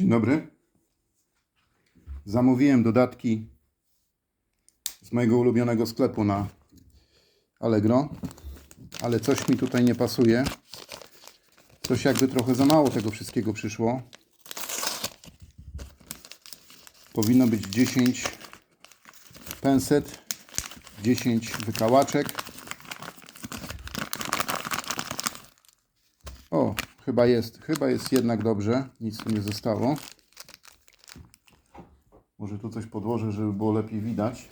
Dzień dobry. Zamówiłem dodatki z mojego ulubionego sklepu na Allegro, ale coś mi tutaj nie pasuje. Coś jakby trochę za mało tego wszystkiego przyszło. Powinno być 10 penset, 10 wykałaczek. O, chyba jest, chyba jest jednak dobrze. Nic tu nie zostało. Może tu coś podłożę, żeby było lepiej widać.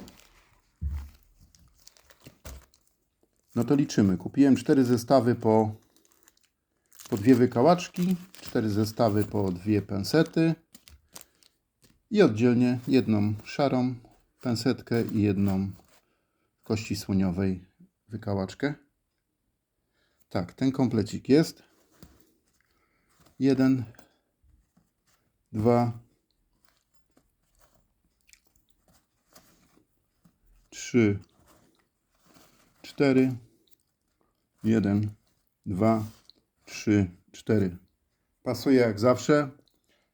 No to liczymy. Kupiłem cztery zestawy po, po dwie wykałaczki, cztery zestawy po dwie pensety i oddzielnie jedną szarą pensetkę i jedną kości słoniowej wykałaczkę. Tak, ten komplecik jest. Jeden, dwa, trzy, cztery, jeden, dwa, trzy, cztery. Pasuje jak zawsze.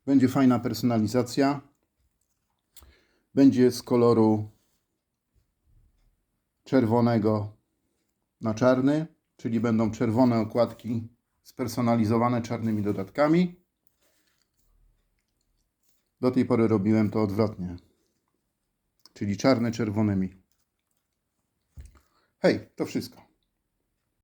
Będzie fajna personalizacja. Będzie z koloru czerwonego na czarny, czyli będą czerwone okładki spersonalizowane czarnymi dodatkami. Do tej pory robiłem to odwrotnie, czyli czarne czerwonymi. Hej, to wszystko.